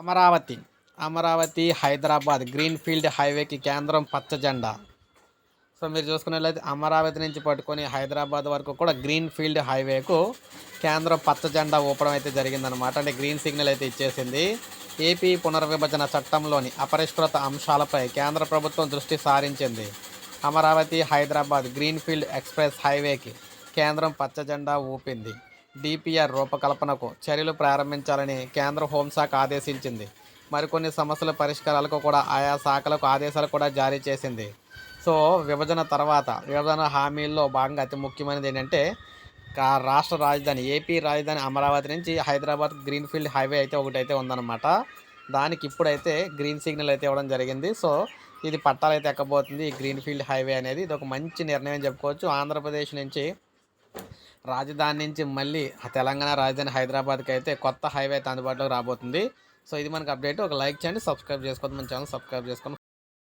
Amaravati. Amaravati Hyderabad greenfield హైవేకి కేంద్రం పచ్చ జెండా సో మీరు చూసుకున్నట్లయితే అమరావతి నుంచి పట్టుకొని హైదరాబాద్ వరకు కూడా గ్రీన్ ఫీల్డ్ హైవేకు కేంద్రం పచ్చ జెండా ఊపడం అయితే జరిగిందనమాట అంటే గ్రీన్ సిగ్నల్ అయితే ఇచ్చేసింది. ఏపీ పునర్విభజన చట్టంలోని అపరిష్కృత అంశాలపై కేంద్ర ప్రభుత్వం దృష్టి సారించింది. అమరావతి హైదరాబాద్ గ్రీన్ఫీల్డ్ ఎక్స్ప్రెస్ హైవేకి కేంద్రం పచ్చ జెండా ఊపింది. డిపిఆర్ రూపకల్పనకు చర్యలు ప్రారంభించాలని కేంద్ర హోంశాఖ ఆదేశించింది. మరికొన్ని సమస్యల పరిష్కారాలకు కూడా ఆయా శాఖలకు ఆదేశాలు కూడా జారీ చేసింది. సో విభజన తర్వాత విభజన హామీల్లో భాగంగా అతి ముఖ్యమైనది ఏంటంటే రాష్ట్ర రాజధాని ఏపీ రాజధాని అమరావతి నుంచి హైదరాబాద్ గ్రీన్ఫీల్డ్ హైవే అయితే ఒకటి అయితే ఉందన్నమాట. దానికి ఇప్పుడైతే గ్రీన్ సిగ్నల్ అయితే ఇవ్వడం జరిగింది. సో ఇది పట్టాలు అయితే ఎక్కబోతుంది ఈ గ్రీన్ఫీల్డ్ హైవే అనేది. ఇది ఒక మంచి నిర్ణయం చెప్పుకోవచ్చు. ఆంధ్రప్రదేశ్ నుంచి రాజధాని నుంచి మళ్ళీ ఆ తెలంగాణ రాజధాని హైదరాబాద్కి అయితే కొత్త హైవే అయితే అందుబాటులోకి రాబోతుంది. సో ఇది మనకి అప్డేట్. ఒక లైక్ చేయండి సబ్స్క్రైబ్ చేసుకోవద్దు. మన ఛానల్ సబ్స్క్రైబ్ చేసుకోండి.